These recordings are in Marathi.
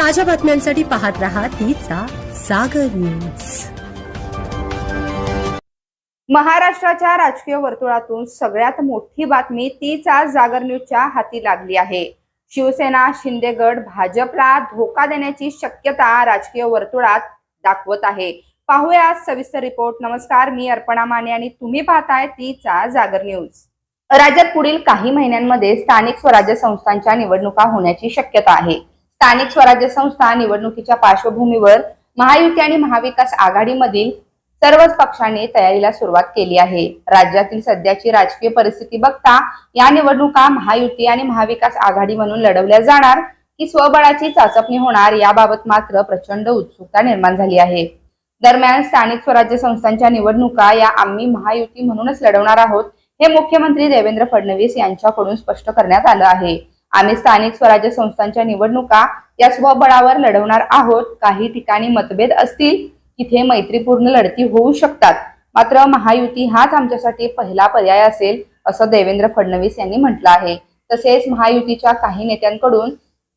ताज्या बातम्यांसाठी पाहत रहा तिचा सागर न्यूज. महाराष्ट्राच्या राजकीय वर्तुळातून सगळ्यात मोठी बातमी तीच आज जागर न्यूजच्या हाती लागली आहे. शिवसेना शिंदेगड भाजपला धोका देण्याची शक्यता राजकीय वर्तुळात दाखवत आहे. पाहूया सविस्तर रिपोर्ट. नमस्कार मी अर्पणा माने आणि तुम्ही पाहताय तीचा जागर न्यूज. राज्यात पुढील काही महिन्यांमध्ये स्थानिक स्वराज्य संस्थांच्या निवडणुका होण्याची शक्यता आहे. स्थानिक स्वराज्य संस्था निवडणुकीच्या पार्श्वभूमीवर महायुती आणि महाविकास आघाडीमधील सर्वच पक्षांनी तयारीला सुरुवात केली आहे. राज्यातील सध्याची राजकीय परिस्थिती बघता या निवडणुका महायुती आणि महाविकास आघाडी म्हणून लढवल्या जाणार. की स्वबळाची चाचपणी होणार याबाबत मात्र प्रचंड उत्सुकता निर्माण झाली आहे. दरम्यान स्थानिक स्वराज्य संस्थांच्या निवडणुका या आम्ही महायुती म्हणूनच लढवणार आहोत हे मुख्यमंत्री देवेंद्र फडणवीस यांच्याकडून स्पष्ट करण्यात आलं आहे. आम्ही स्थानिक स्वराज्य संस्थांच्या निवडणुका या स्वबळावर लढवणार आहोत. काही ठिकाणी मतभेद असतील तिथे मैत्रीपूर्ण लढती होऊ शकतात. मात्र महायुती हाच आमच्यासाठी पहिला पर्याय असेल असं देवेंद्र फडणवीस यांनी म्हटलं आहे. तसेच महायुतीच्या काही नेत्यांकडून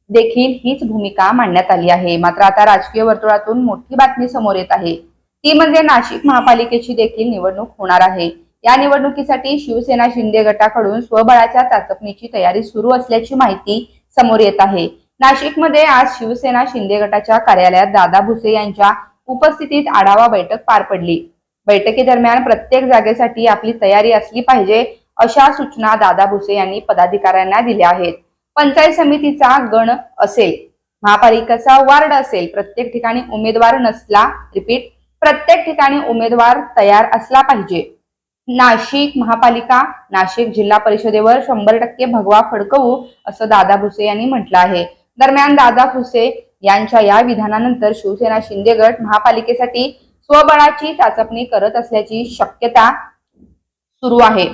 देखील हीच भूमिका मांडण्यात आली आहे. मात्र आता राजकीय वर्तुळातून मोठी बातमी समोर येत आहे. ती म्हणजे नाशिक महापालिकेची देखील निवडणूक होणार आहे. या निवडणुकीसाठी शिवसेना शिंदे गटाकडून स्वबळाच्या चाचपणीची तयारी सुरू असल्याची माहिती समोर येत आहे. नाशिकमध्ये आज शिवसेना शिंदे गटाच्या कार्यालयात दादा भुसे यांच्या उपस्थितीत आढावा बैठक पार पडली. बैठकीदरम्यान प्रत्येक जागेसाठी आपली तयारी असली पाहिजे अशा सूचना दादा भुसे यांनी पदाधिकाऱ्यांना दिल्या आहेत. पंचायत समितीचा गण असेल महापालिकेचा वार्ड असेल प्रत्येक ठिकाणी उमेदवार नसला रिपीट प्रत्येक ठिकाणी उमेदवार तयार असला पाहिजे. नाशिक महापालिका नाशिक जिल्हा परिषदेवर शंभर टक्के भगवा फडकवू असं दादा भुसे यांनी म्हटलं आहे. दरम्यान दादा भुसे यांच्या या विधानानंतर शिवसेना शिंदे गट महापालिकेसाठी स्वबळाची चाचपणी करत असल्याची शक्यता सुरू आहे.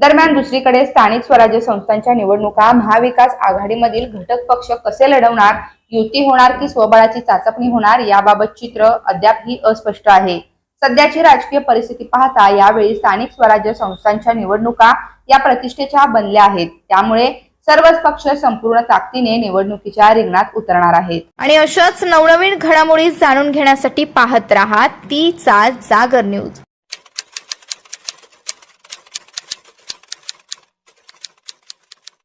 दरम्यान दुसरीकडे स्थानिक स्वराज्य संस्थांच्या निवडणुका महाविकास आघाडीमधील घटक पक्ष कसे लढवणार युती होणार की स्वबळाची चाचपणी होणार याबाबत चित्र अद्यापही अस्पष्ट आहे. सध्याची राजकीय परिस्थिती पाहता यावेळी स्थानिक स्वराज्य संस्थांच्या निवडणुका या प्रतिष्ठेच्या बनल्या आहेत. त्यामुळे सर्वच पक्ष संपूर्ण ताकदीने निवडणुकीच्या रिंगणात उतरणार आहेत. आणि अशाच नवनवीन घडामोडी जाणून घेण्यासाठी पाहत राहा तीचा जागर न्यूज.